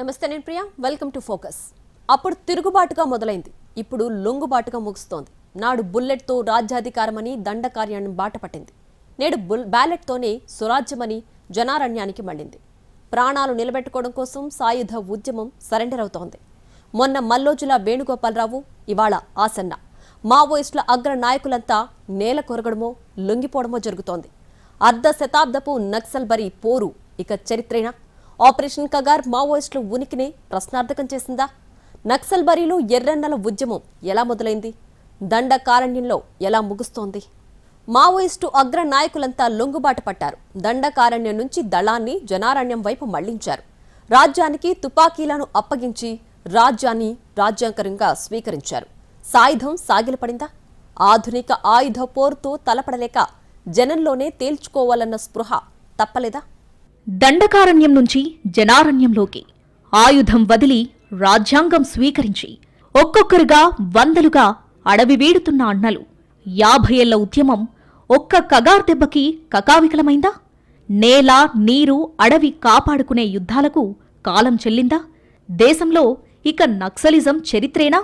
నమస్తే నేను Priya. Welcome to focus అప్పుడు తిరుగుబాటుగా మొదలైంది. ఇప్పుడు లొంగుబాటుగా ముగుస్తోంది. నాడు బుల్లెట్తో రాజ్యాధికారమని దండకార్యాన్ని బాట పట్టింది నేడు బుల్ బ్యాలెట్తోనే స్వరాజ్యమని జనారణ్యానికి మళ్ళింది. ప్రాణాలు నిలబెట్టుకోవడం కోసం సాయుధ ఉద్యమం సరెండర్ అవుతోంది. మొన్న మల్లోజుల వేణుగోపాలరావు ఇవాళ ఆసన్న. మావోయిస్టుల అగ్ర నాయకులంతా నేల కొరగడమో లొంగిపోవడమో జరుగుతోంది. అర్ధ శతాబ్దపు నక్సల్ బరి పోరు ఇక చరిత్రేనా ఆపరేషన్ కగార్ మావోయిస్టుల ఉనికినే ప్రశ్నార్థకం చేసిందా? నక్సల్ బరిలో ఎర్రన్నల ఉద్యమం ఎలా మొదలైంది? దండకారణ్యంలో ఎలా ముగుస్తోంది? మావోయిస్టు అగ్ర నాయకులంతా లొంగుబాటు పట్టారు. దండకారణ్యం నుంచి దళాన్ని జనారణ్యం వైపు మళ్ళించారు. రాజ్యానికి తుపాకీలను అప్పగించి రాజ్యాన్ని రాజ్యాంకరంగా స్వీకరించారు. సాయుధం సాగిలపడిందా? ఆధునిక ఆయుధ పోరుతో తలపడలేక జనంలోనే తేల్చుకోవాలన్న స్పృహ తప్పలేదా? దండకారణ్యం నుంచి జనారణ్యంలోకి. ఆయుధం వదిలి రాజ్యాంగం స్వీకరించి ఒక్కొక్కరుగా వందలుగా అడవి వీడుతున్న అన్నలు. యాభై ఏళ్ళ ఉద్యమం ఒక్క కగార్ దెబ్బకి కకావికలమైందా? నేల నీరు అడవి కాపాడుకునే యుద్ధాలకు కాలం చెల్లిందా? దేశంలో ఇక నక్సలిజం చరిత్రేనా?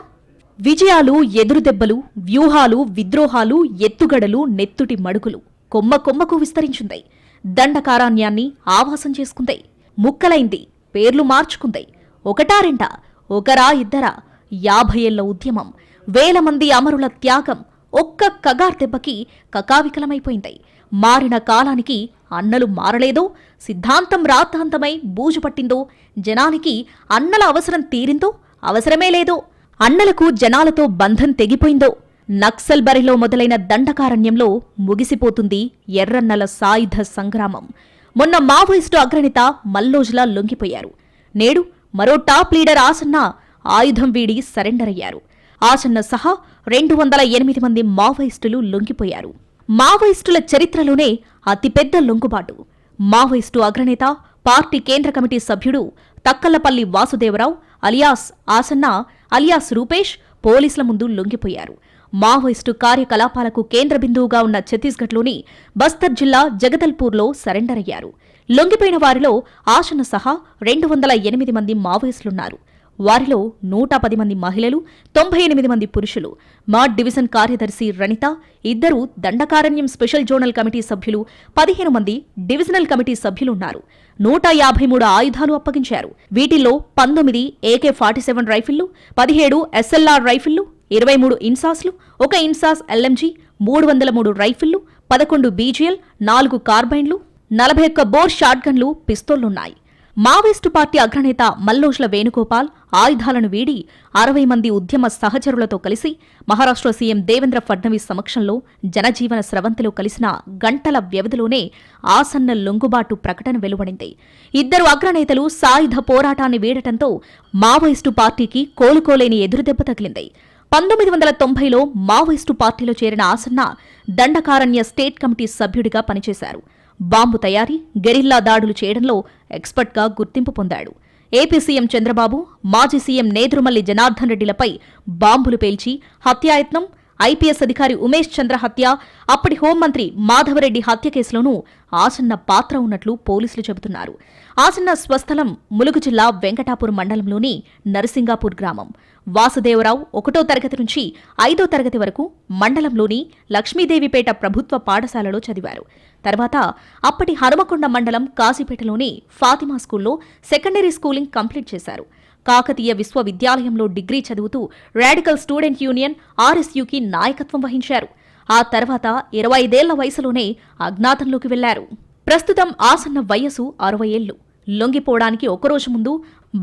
విజయాలు ఎదురుదెబ్బలు వ్యూహాలు విద్రోహాలు ఎత్తుగడలు నెత్తుటి మడుగులు కొమ్మ కొమ్మకు విస్తరించింది దండకారాణ్యాన్ని ఆవాసం చేసుకుంది. ముక్కలైంది పేర్లు మార్చుకుంది. ఒకటా రెండా ఒకరా ఇద్దరా యాభై ఏళ్ళ ఉద్యమం వేల మంది అమరుల త్యాగం ఒక్క కగార్ దెబ్బకి కకావికలమైపోయింది. మారిన కాలానికి అన్నలు మారలేదో సిద్ధాంతం రాద్ధాంతమై బూజు పట్టిందో జనానికి అన్నల అవసరం తీరిందో అవసరమే లేదో. అన్నలకు జనాలతో బంధం తెగిపోయిందో నక్సల్ బరిలో మొదలైన దండకారణ్యంలో ముగిసిపోతుంది ఎర్రన్నల సాయుధ సంగ్రామం. మొన్న మావోయిస్టు అగ్రనేత మల్లోజులా లొంగిపోయారు. నేడు మరో టాప్ లీడర్ ఆసన్న ఆయుధం వీడి సరెండర్ అయ్యారు. ఆసన్న సహా రెండు వందల ఎనిమిది మంది మావోయిస్టులు లొంగిపోయారు. మావోయిస్టుల చరిత్రలోనే అతిపెద్ద లొంగుబాటు. మావోయిస్టు అగ్రనేత పార్టీ కేంద్ర కమిటీ సభ్యుడు తక్కలపల్లి వాసుదేవరావు అలియాస్ ఆసన్న అలియాస్ రూపేష్ పోలీసుల ముందు లొంగిపోయారు. మావోయిస్టు కార్యకలాపాలకు కేంద్ర బిందువుగా ఉన్న ఛత్తీస్గఢ్లోని బస్తర్ జిల్లా జగదల్పూర్లో సరెండర్ అయ్యారు లొంగిపోయిన వారిలో ఆశను సహా రెండు వందల ఎనిమిది మంది మావోయిస్టులున్నారు. వారిలో నూట పది మంది మహిళలు తొంభై ఎనిమిది మంది పురుషులు. మా డివిజన్ కార్యదర్శి రణిత ఇద్దరు దండకారణ్యం స్పెషల్ జోనల్ కమిటీ సభ్యులు పదిహేను మంది డివిజనల్ కమిటీ సభ్యులున్నారు. నూట యాభై మూడు ఆయుధాలు అప్పగించారు. వీటిల్లో పంతొమ్మిది ఏకే ఫార్టీ సెవెన్ రైఫిళ్ళు పదిహేడు ఎస్ఎల్ఆర్ రైఫిళ్ళు ఇరవై మూడు ఇన్సాస్లు ఒక ఇన్సాస్ ఎల్ఎంజీ మూడు వందల మూడు రైఫిళ్ళు పదకొండు బీజీఎల్ నాలుగు కార్బైన్లు నలభై ఒక్క బోర్ షాట్గన్లు పిస్తోళ్ళున్నాయి. మావోయిస్టు పార్టీ అగ్రనేత మల్లోజ్ల వేణుగోపాల్ ఆయుధాలను వీడి అరవై మంది ఉద్యమ సహచరులతో కలిసి మహారాష్ట్ర సీఎం దేవేంద్ర ఫడ్నవీస్ సమక్షంలో జనజీవన స్రవంతిలో కలిసిన గంటల వ్యవధిలోనే ఆసన్న లొంగుబాటు ప్రకటన వెలువడింది. ఇద్దరు అగ్రనేతలు సాయుధ పోరాటాన్ని వీడటంతో మావోయిస్టు పార్టీకి కోలుకోలేని ఎదురుదెబ్బ తగిలింది. పంతొమ్మిది వందల తొంభైలో మావోయిస్టు పార్టీలో చేరిన ఆసన్న దండకారణ్య స్టేట్ కమిటీ సభ్యుడిగా పనిచేశారు. బాంబు తయారీ గెరిల్లా దాడులు చేయడంలో ఎక్స్పర్ట్గా గుర్తింపు పొందాడు. ఏపీ సీఎం చంద్రబాబు మాజీ సీఎం నేదురుమల్లి జనార్దన్ రెడ్డిలపై బాంబులు పేల్చి హత్యాయత్నం ఐపీఎస్ అధికారి ఉమేష్ చంద్ర హత్య. అప్పటి హోంమంత్రి మాధవరెడ్డి హత్య కేసులోనూ ఆసన్న పాత్ర ఉన్నట్లు పోలీసులు చెబుతున్నారు. ఆసన్న స్వస్థలం ములుగు జిల్లా వెంకటాపూర్ మండలంలోని నరసింగాపూర్ గ్రామం. వాసుదేవరావు ఒకటో తరగతి నుంచి ఐదో తరగతి వరకు మండలంలోని లక్ష్మీదేవిపేట ప్రభుత్వ పాఠశాలలో చదివారు. తర్వాత అప్పటి హనుమకొండ మండలం కాశీపేటలోని ఫాతిమా స్కూల్లో సెకండరీ స్కూలింగ్ కంప్లీట్ చేశారు. కాకతీయ విశ్వవిద్యాలయంలో డిగ్రీ చదువుతూ రాడికల్ స్టూడెంట్ యూనియన్ ఆర్ఎస్యుకి నాయకత్వం వహించారు. ఆ తర్వాత ఇరవై ఐదేళ్ళ వయసులోనే అజ్ఞాతంలోకి వెళ్ళారు. ప్రస్తుతం ఆసన్న వయసు అరవై ఏళ్ళు లొంగిపోవడానికి ఒకరోజు ముందు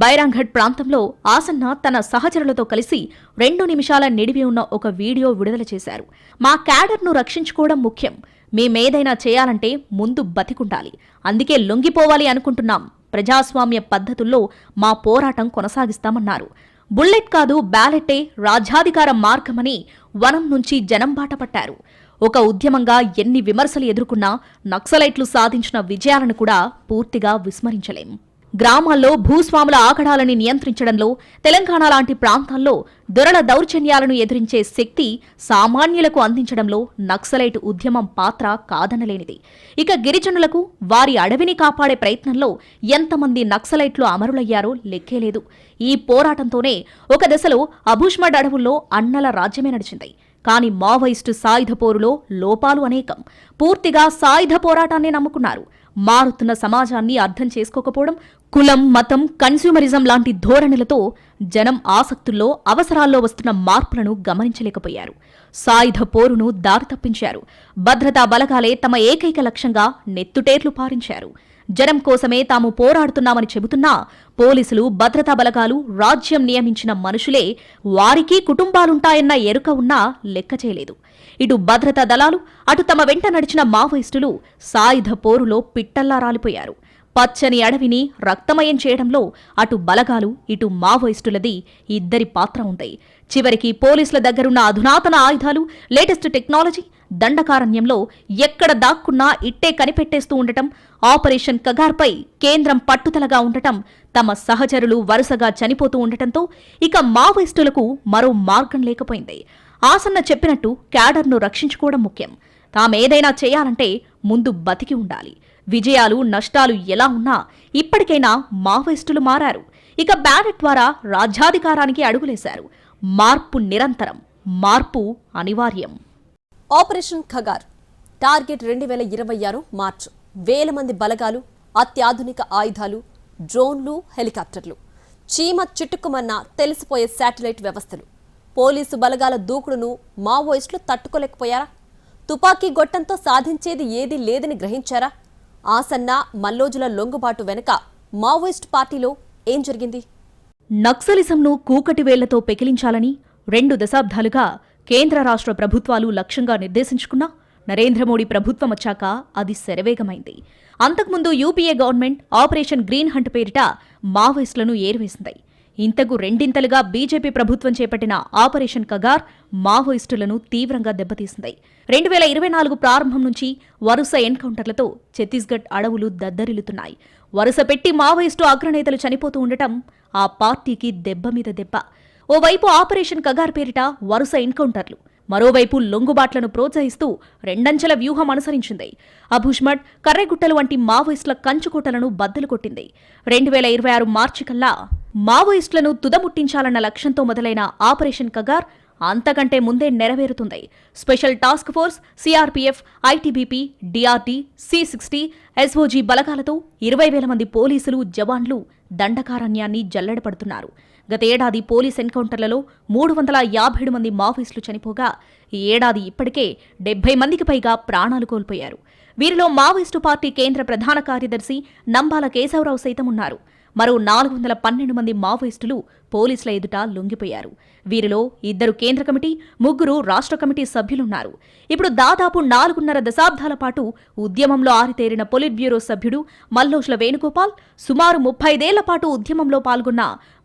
బైరాంఘడ్ ప్రాంతంలో ఆసన్న తన సహచరులతో కలిసి రెండు నిమిషాల నిడివి ఉన్న ఒక వీడియో విడుదల చేశారు. మా క్యాడర్ను రక్షించుకోవడం ముఖ్యం. మేమేదైనా చేయాలంటే ముందు బతికుండాలి. అందుకే లొంగిపోవాలి అనుకుంటున్నాం. ప్రజాస్వామ్య పద్ధతుల్లో మా పోరాటం కొనసాగిస్తామన్నారు. బుల్లెట్ కాదు బ్యాలెట్టే రాజ్యాధికార మార్గమని వనం నుంచి జనం బాట పట్టారు. ఒక ఉద్యమంగా ఎన్ని విమర్శలు ఎదుర్కొన్నా నక్సలైట్లు సాధించిన విజయాలను కూడా పూర్తిగా విస్మరించలేం. గ్రామాల్లో భూస్వాముల ఆకడాలని నియంత్రించడంలో తెలంగాణ లాంటి ప్రాంతాల్లో దొరల దౌర్జన్యాలను ఎదిరించే శక్తి సామాన్యులకు అందించడంలో నక్సలైట్ ఉద్యమం పాత్ర కాదనలేనిది. ఇక గిరిజనులకు వారి అడవిని కాపాడే ప్రయత్నంలో ఎంతమంది నక్సలైట్లు అమరులయ్యారో లెక్కేలేదు ఈ పోరాటంతోనే ఒక దశలో అభుష్మడ్ అడవుల్లో అన్నల రాజ్యమే నడిచింది. కాని మావోయిస్టు సాయుధ పోరులో లోపాలు అనేకం. పూర్తిగా సాయుధ పోరాటాన్ని నమ్ముకున్నారు. మారుతున్న సమాజాన్ని అర్థం చేసుకోకపోవడం కులం మతం కన్స్యూమరిజం లాంటి ధోరణులతో జనం ఆసక్తుల్లో అవసరాల్లో వస్తున్న మార్పులను గమనించలేకపోయారు. సాయుధ పోరును దారి తప్పించారు. భద్రతా బలగాలే తమ ఏకైక లక్ష్యంగా నెత్తుటేర్లు పారించారు. జనం కోసమే తాము పోరాడుతున్నామని చెబుతున్నా పోలీసులు భద్రతా బలగాలు రాజ్యం నియమించిన మనుషులే వారికి కుటుంబాలుంటాయన్న ఎరుక ఉన్నా లెక్క చేయలేదు. ఇటు భద్రతా దళాలు అటు తమ వెంట నడిచిన మావోయిస్టులు సాయుధ పోరులో పిట్టల్లా రాలిపోయారు. పచ్చని అడవిని రక్తమయం చేయడంలో అటు బలగాలు ఇటు మావోయిస్టులది ఇద్దరి పాత్ర ఉంది చివరికి పోలీసుల దగ్గరున్న అధునాతన ఆయుధాలు లేటెస్ట్ టెక్నాలజీ దండకారణ్యంలో ఎక్కడ దాక్కున్నా ఇట్టే కనిపెట్టేస్తూ ఉండటం ఆపరేషన్ కగార్పై కేంద్రం పట్టుదలగా ఉండటం తమ సహచరులు వరుసగా చనిపోతూ ఉండటంతో ఇక మావోయిస్టులకు మరో మార్గం లేకపోయింది. ఆసన్న చెప్పినట్టు క్యాడర్ను రక్షించుకోవడం ముఖ్యం. తామేదైనా చేయాలంటే ముందు బతికి ఉండాలి. విజయాలు నష్టాలు ఎలా ఉన్నా ఇప్పటికైనా మావోయిస్టులు మారారు. ఇక బ్యాలెట్ ద్వారా రాజ్యాధికారానికి అడుగులేశారు. మార్పు నిరంతరం. మార్పు అనివార్యం. ఆపరేషన్ ఖగార్. టార్గెట్ రెండు వేల ఇరవై ఆరు మార్చు. వేల మంది బలగాలు అత్యాధునిక ఆయుధాలు డ్రోన్లు హెలికాప్టర్లు. చీమ చిట్టుకుమన్న తెలిసిపోయే శాటిలైట్ వ్యవస్థలు. పోలీసు బలగాల దూకుడును మావోయిస్టులు తట్టుకోలేకపోయారా? తుపాకీ గొట్టంతో సాధించేది ఏదీ లేదని గ్రహించారా? ఆసన్న మల్లోజుల లొంగుబాటు వెనుక మావోయిస్ట్ పార్టీలో ఏం జరిగింది? నక్సలిజంను కూకటి వేళ్ళతో పెకిలించాలని రెండు దశాబ్దాలుగా కేంద్ర రాష్ట్ర ప్రభుత్వాలు లక్ష్యంగా నిర్దేశించుకున్న నరేంద్ర మోడీ ప్రభుత్వం వచ్చాక అది శరవేగమైంది. అంతకుముందు UPA government Operation Green Hunt పేరిట మావోయిస్టులను ఏరివేసింది. ఇంతకు రెండింతలుగా బీజేపీ ప్రభుత్వం చేపట్టిన ఆపరేషన్ కగార్ మావోయిస్టులను తీవ్రంగా దెబ్బతీసింది. రెండు వేల ఇరవై నాలుగు ప్రారంభం నుంచి వరుస ఎన్కౌంటర్లతో ఛత్తీస్గఢ్ అడవులు దద్దరిల్లుతున్నాయి. వరుస పెట్టి మావోయిస్టు అగ్రనేతలు చనిపోతూ ఉండటం ఆ పార్టీకి దెబ్బ మీద దెబ్బ. ఓవైపు ఆపరేషన్ కగార్ పేరిట వరుస ఎన్కౌంటర్లు మరోవైపు లొంగుబాట్లను ప్రోత్సహిస్తూ రెండంచెల వ్యూహం అనుసరించింది. అభుష్మడ్ కర్రెగుట్టలు వంటి మావోయిస్టుల కంచుకోటలను బద్దలు కొట్టింది. రెండు వేల ఇరవై ఆరు మార్చి కల్లా మావోయిస్టులను తుదముట్టించాలన్న లక్ష్యంతో మొదలైన ఆపరేషన్ కగార్ అంతకంటే ముందే నెరవేరుతుంది. Special task force CRPF ITBP DRT C sixty SOG బలగాలతో ఇరవై వేల మంది పోలీసులు జవాన్లు దండకారణ్యాన్ని జల్లెడపడుతున్నారు. గత ఏడాది పోలీస్ ఎన్కౌంటర్లలో మూడు వందల యాభై ఏడు మంది మావోయిస్టులు చనిపోగా ఈ ఏడాది ఇప్పటికే డెబ్బై మందికి పైగా ప్రాణాలు కోల్పోయారు. వీరిలో మావోయిస్టు పార్టీ కేంద్ర ప్రధాన కార్యదర్శి నంబాల కేశవరావు సైతం ఉన్నారు. మరో నాలుగు వందల పన్నెండు మంది మావోయిస్టులు పోలీసుల ఎదుట లొంగిపోయారు. వీరిలో ఇద్దరు కేంద్ర కమిటీ ముగ్గురు రాష్ట్ర కమిటీ సభ్యులున్నారు. ఇప్పుడు దాదాపు నాలుగున్నర దశాబ్దాల పాటు ఉద్యమంలో ఆరితేరిన పొలిట్ బ్యూరో సభ్యుడు మల్లోష్ల వేణుగోపాల్ సుమారు ముప్పైదేళ్ళ పాటు ఉద్యమంలో పాల్గొన్న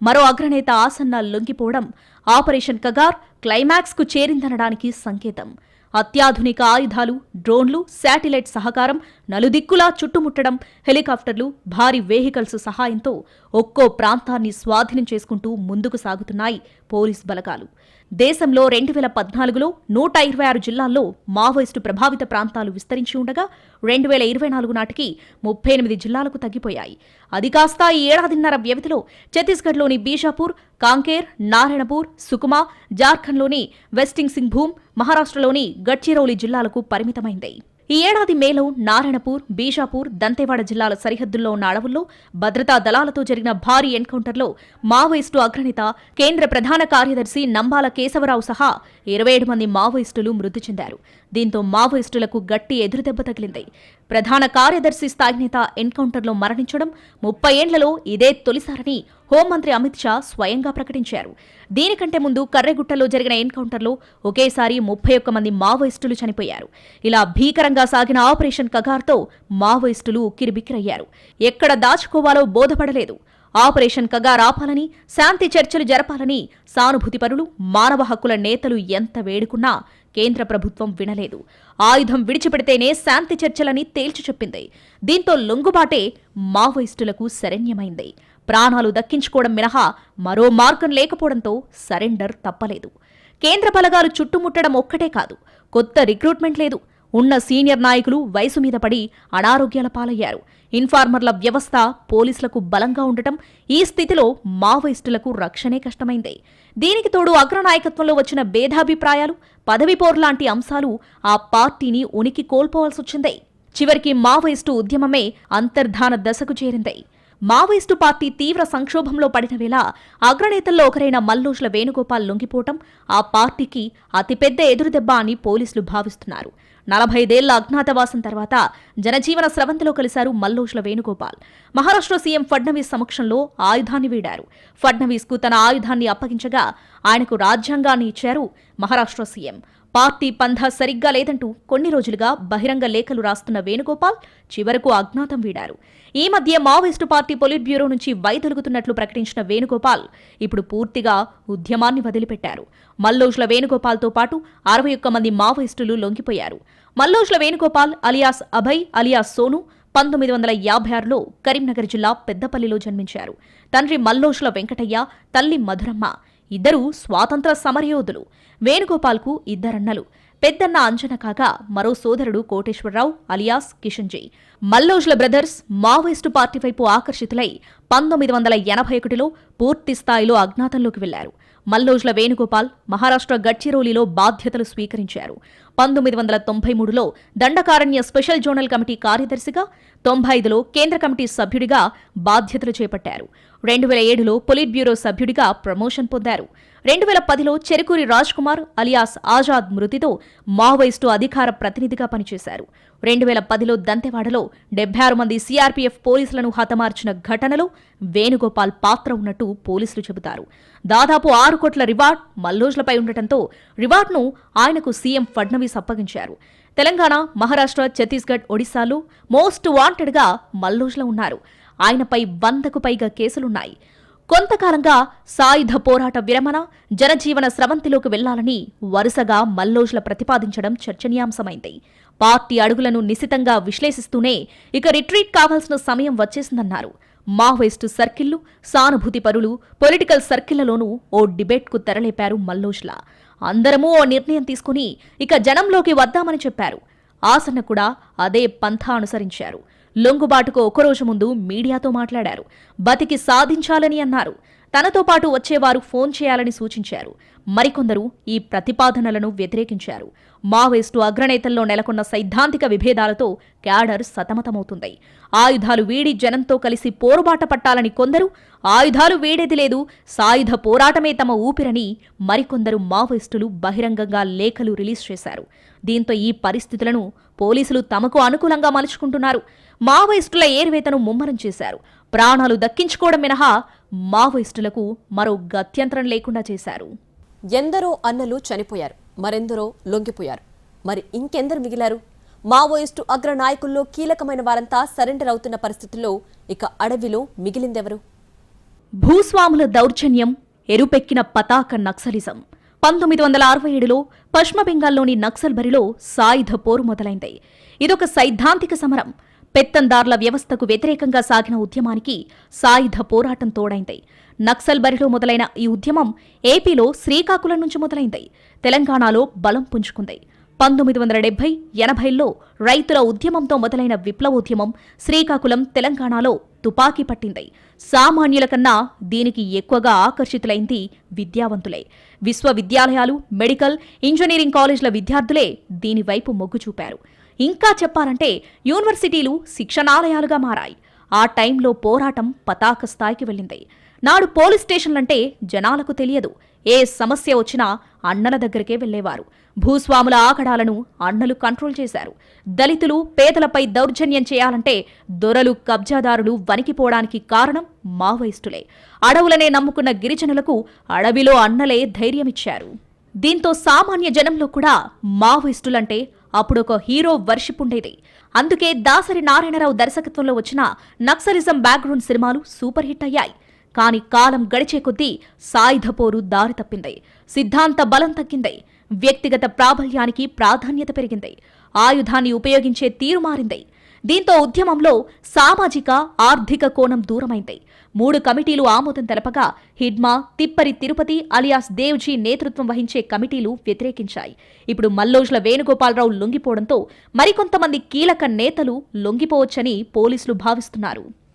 మరో అగ్రనేత ఆసన్న లొంగిపోవడం ఆపరేషన్ కగార్ క్లైమాక్స్కు చేరిందనడానికి సంకేతం. అత్యాధునిక ఆయుధాలు డ్రోన్లు శాటిలైట్ సహకారం నలుదిక్కులా చుట్టుముట్టడం హెలికాప్టర్లు భారీ వెహికల్స్ సహాయంతో ఒక్కో ప్రాంతాన్ని స్వాధీనం చేసుకుంటూ ముందుకు సాగుతున్నాయి పోలీస్ బలగాలు. దేశంలో రెండు వేల పద్నాలుగులో నూట ఇరవై ఆరు జిల్లాల్లో మావోయిస్టు ప్రభావిత ప్రాంతాలు విస్తరించి ఉండగా రెండు వేల ఇరవై నాలుగు నాటికి ముప్పై ఎనిమిది జిల్లాలకు తగ్గిపోయాయి. అది కాస్త ఈ ఏడాదిన్నర వ్యవధిలో ఛత్తీస్గఢ్లోని బీజాపూర్ కాంకేర్ నారాయణపూర్ సుకుమా జార్ఖండ్లోని వెస్టింగ్ సింగ్ భూమ్ మహారాష్ట్రలోని గడ్చిరౌలి జిల్లాలకు పరిమితమైంది. ఈ ఏడాది మేలో నారాయణపూర్ బీజాపూర్ దంతేవాడ జిల్లాల సరిహద్దుల్లో ఉన్న అడవుల్లో భద్రతా దళాలతో జరిగిన భారీ ఎన్కౌంటర్లో మావోయిస్టు అగ్రనేత కేంద్ర ప్రధాన కార్యదర్శి నంబాల కేశవరావు సహా ఇరవై ఏడు మంది మావోయిస్టులు మృతి చెందారు. దీంతో మావోయిస్టులకు గట్టి ఎదురుదెబ్బ తగిలింది. ప్రధాన కార్యదర్శి స్థాయి నేత ఎన్కౌంటర్లో మరణించడం ముప్పై ఏండ్లలో ఇదే తొలిసారని హోంమంత్రి అమిత్ షా స్వయంగా ప్రకటించారు. దీనికంటే ముందు కర్రెగుట్టలో జరిగిన ఎన్కౌంటర్లో ఒకేసారి ముప్పై ఒక్క మంది మావోయిస్టులు చనిపోయారు. ఇలా భీకరంగా సాగిన ఆపరేషన్ కగార్తో మావోయిస్టులు ఉక్కిరిబిక్కిరయ్యారు. ఎక్కడ దాచుకోవాలో బోధపడలేదు. ఆపరేషన్ కగార్ ఆపాలని శాంతి చర్చలు జరపాలని సానుభూతిపరులు మానవ హక్కుల నేతలు ఎంత వేడుకున్నా కేంద్ర ప్రభుత్వం వినలేదు. ఆయుధం విడిచిపెడితేనే శాంతి చర్చలని తేల్చి చెప్పింది. దీంతో లొంగుబాటే మావోయిస్టులకు శరణ్యమైంది. ప్రాణాలు దక్కించుకోవడం మినహా మరో మార్గం లేకపోవడంతో సరెండర్ తప్పలేదు. కేంద్ర బలగాలు చుట్టుముట్టడం ఒక్కటే కాదు. కొత్త రిక్రూట్మెంట్ లేదు. ఉన్న సీనియర్ నాయకులు వయసు మీద పడి అనారోగ్యాల పాలయ్యారు. ఇన్ఫార్మర్ల వ్యవస్థ పోలీసులకు బలంగా ఉండటం ఈ స్థితిలో మావోయిస్టులకు రక్షణే కష్టమైంది. దీనికి తోడు అగ్రనాయకత్వంలో వచ్చిన భేదాభిప్రాయాలు పదవిపోర్లాంటి లాంటి అంశాలు ఆ పార్టీని ఉనికి కోల్పోవాల్సొచ్చింది చివరికి మావోయిస్టు ఉద్యమమే అంతర్ధాన దశకు చేరింది. మావోయిస్టు పార్టీ తీవ్ర సంక్షోభంలో పడిన వేళ అగ్రనేతల్లో ఒకరైన మల్లోష్ల వేణుగోపాల్ లొంగిపోవటం ఆ పార్టీకి అతిపెద్ద ఎదురుదెబ్బ అని పోలీసులు భావిస్తున్నారు. నలభైదేళ్ళ అజ్ఞాతవాసం తర్వాత జనజీవన స్రవంతిలో కలిశారు మల్లోష్ల వేణుగోపాల్. మహారాష్ట్ర సీఎం ఫడ్నవీస్ సమక్షంలో ఆయుధాన్ని వీడారు. ఫడ్నవీస్కు తన ఆయుధాన్ని అప్పగించగా ఆయనకు రాజ్యాంగాన్ని ఇచ్చారు మహారాష్ట్ర సీఎం. పార్టీ పంధ సరిగ్గా లేదంటూ కొన్ని రోజులుగా బహిరంగ లేఖలు రాస్తున్న వేణుగోపాల్ చివరకు అజ్ఞాతం వీడారు. ఈ మధ్య మావోయిస్టు పార్టీ పొలిట్ బ్యూరో నుంచి వైదొలుగుతున్నట్లు ప్రకటించిన వేణుగోపాల్ ఇప్పుడు పూర్తిగా ఉద్యమాన్ని వదిలిపెట్టారు. మల్లోజ్ల వేణుగోపాల్తో పాటు అరవై ఒక్క మంది మావోయిస్టులు లొంగిపోయారు. మల్లోజ్ల వేణుగోపాల్ అలియాస్ అభయ్ అలియాస్ సోను పంతొమ్మిది వందల యాభై ఆరులో కరీంనగర్ జిల్లా పెద్దపల్లిలో జన్మించారు. తండ్రి మల్లోష్ల వెంకటయ్య తల్లి మధురమ్మ ఇద్దరూ స్వాతంత్ర సమరయోధులు. వేణుగోపాల్కు ఇద్దరన్నలు. పెద్దన్న అంజన కాగా మరో సోదరుడు Koteswararao alias Kishanji. Mallojula brothers Maoist party వైపు ఆకర్షితులై పంతొమ్మిది వందల ఎనభై ఒకటిలో పూర్తి స్థాయిలో అజ్ఞాతంలోకి వెళ్ళారు మల్లోజ్ల వేణుగోపాల్ మహారాష్ట్ర గడ్చిరోలిలో బాధ్యతలు స్వీకరించారు. పంతొమ్మిది వందల తొంభై మూడులో దండకారణ్య స్పెషల్ జోనల్ కమిటీ కార్యదర్శిగా తొంభై ఐదులో కేంద్ర కమిటీ సభ్యుడిగా బాధ్యతలు చేపట్టారు. రెండు వేల ఏడులో పొలిట్ బ్యూరో సభ్యుడిగా ప్రమోషన్ పొందారు. రెండు వేల పదిలో చెరుకూరి రాజ్ కుమార్ అలియాస్ ఆజాద్ మృతితో మావోయిస్టు అధికార ప్రతినిధిగా పనిచేశారు. రెండు వేల పదిలో దంతెవాడలో డెబ్బై ఆరు మంది సీఆర్పీఎఫ్ పోలీసులను హతమార్చిన ఘటనలో వేణుగోపాల్ పాత్ర ఉన్నట్టు పోలీసులు చెబుతారు. దాదాపు ఆరు కోట్ల రివార్డ్ మల్లోజ్లపై ఉండటంతో రివార్డ్ను ఆయనకు సీఎం ఫడ్నవీస్ అప్పగించారు. తెలంగాణ మహారాష్ట్ర ఛత్తీస్గఢ్ ఒడిశాలో మోస్ట్ వాంటెడ్గా మల్లోజ్ల ఉన్నారు. ఆయనపై వందకు పైగా కేసులున్నాయి. కొంతకాలంగా సాయుధ పోరాట విరమణ జనజీవన స్రవంతిలోకి వెళ్ళాలని వరుసగా మల్లోజ్ల ప్రతిపాదించడం చర్చనీయాంశమైంది. పార్టీ అడుగులను నిశితంగా విశ్లేషిస్తూనే ఇక రిట్రీట్ కావాల్సిన సమయం వచ్చేసిందన్నారు. మావోయిస్టు సర్కిళ్ళు సానుభూతి పరులు పొలిటికల్ సర్కిళ్ళలోనూ ఓ డిబేట్కు తెరలేపారు మల్లోజ్ల. అందరమూ ఓ నిర్ణయం తీసుకుని ఇక జనంలోకి వద్దామని చెప్పారు. ఆసన కూడా అదే పంథా అనుసరించారు. లొంగుబాటుకు ఒకరోజు ముందు మీడియాతో మాట్లాడారు. బతికి సాధించాలని అన్నారు. తనతో పాటు వచ్చేవారు ఫోన్ చేయాలని సూచించారు. మరికొందరు ఈ ప్రతిపాదనలను వ్యతిరేకించారు. మావోయిస్టు అగ్రనేతల్లో నెలకొన్న సైద్ధాంతిక విభేదాలతో క్యాడర్ సతమతమవుతుంది. ఆయుధాలు వీడి జనంతో కలిసి పోరుబాట పట్టాలని కొందరు ఆయుధాలు వీడేది లేదు సాయుధ పోరాటమే తమ ఊపిరని మరికొందరు మావోయిస్టులు బహిరంగంగా లేఖలు రిలీజ్ చేశారు. దీంతో ఈ పరిస్థితులను పోలీసులు తమకు అనుకూలంగా మలుచుకుంటున్నారు. మావోయిస్టుల ఏర్వేతను ముమ్మరం చేశారు. ప్రాణాలు దక్కించుకోవడం మినహా మావోయిస్టులకు మరో గత్యంతరం లేకుండా చేశారు. ఎందరో అన్నలు చనిపోయారు మరెందరో లొంగిపోయారు. మరి ఇంకెందరు మిగిలారు? మావోయిస్టు అగ్ర నాయకుల్లో కీలకమైన వారంతా సరెండర్ అవుతున్న పరిస్థితుల్లో ఇక అడవిలో మిగిలిందెవరు? భూస్వాముల దౌర్జన్యం ఎరుపెక్కిన పతాక నక్సలిజం. పంతొమ్మిది వందల అరవై ఏడులో పశ్చిమ బెంగాల్లోని నక్సల్ బరిలో సాయుధ పోరు మొదలైంది. ఇదొక సైద్ధాంతిక సమరం. పెత్తందార్ల వ్యవస్థకు వ్యతిరేకంగా సాగిన ఉద్యమానికి సాయుధ పోరాటం తోడైంది. నక్సల్ బరిలో మొదలైన ఈ ఉద్యమం ఏపీలో శ్రీకాకుళం నుంచి మొదలైంది. తెలంగాణలో బలం పుంజుకుంది. పంతొమ్మిది వందల డెబ్బై ఎనభైల్లో రైతుల ఉద్యమంతో మొదలైన విప్లవోద్యమం శ్రీకాకుళం తెలంగాణలో తుపాకీ పట్టింది. సామాన్యుల కన్నా దీనికి ఎక్కువగా ఆకర్షితులైంది విద్యావంతులే. విశ్వవిద్యాలయాలు మెడికల్ ఇంజనీరింగ్ కాలేజ్ల విద్యార్థులే దీనివైపు మొగ్గు చూపారు. ఇంకా చెప్పాలంటే యూనివర్సిటీలు శిక్షణాలయాలుగా మారాయి. ఆ టైంలో పోరాటం పతాక స్థాయికి వెళ్ళింది. నాడు పోలీస్ స్టేషన్లంటే జనాలకు తెలియదు. ఏ సమస్య వచ్చినా అన్నల దగ్గరికే వెళ్ళేవారు భూస్వాముల ఆకడాలను అన్నలు కంట్రోల్ చేశారు. దళితులు పేదలపై దౌర్జన్యం చేయాలంటే దొరలు కబ్జాదారులు వణికిపోవడానికి కారణం మావోయిస్టులే. అడవులనే నమ్ముకున్న గిరిజనులకు అడవిలో అన్నలే ధైర్యమిచ్చారు. దీంతో సామాన్య జనంలో కూడా మావోయిస్టులంటే అప్పుడు ఒక హీరో వర్షిప్ ఉండేది. అందుకే దాసరి నారాయణరావు దర్శకత్వంలో వచ్చిన నక్సలిజం బ్యాక్గ్రౌండ్ సినిమాలు సూపర్ హిట్ అయ్యాయి. కానీ కాలం గడిచే కొద్దీ సాయుధ పోరు దారి తప్పింది. సిద్ధాంత బలం తగ్గింది. వ్యక్తిగత ప్రాబల్యానికి ప్రాధాన్యత పెరిగింది. ఆయుధాన్ని ఉపయోగించే తీరు మారింది. దీంతో ఉద్యమంలో సామాజిక ఆర్థిక కోణం దూరమైంది. మూడు కమిటీలు ఆమోదం తెలపగా హిడ్మా తిప్పరి తిరుపతి అలియాస్ దేవ్జీ నేతృత్వం వహించే కమిటీలు వ్యతిరేకించాయి. ఇప్పుడు మల్లోజ్ల వేణుగోపాలరావు లొంగిపోవడంతో మరికొంతమంది కీలక నేతలు లొంగిపోవచ్చని పోలీసులు భావిస్తున్నారు.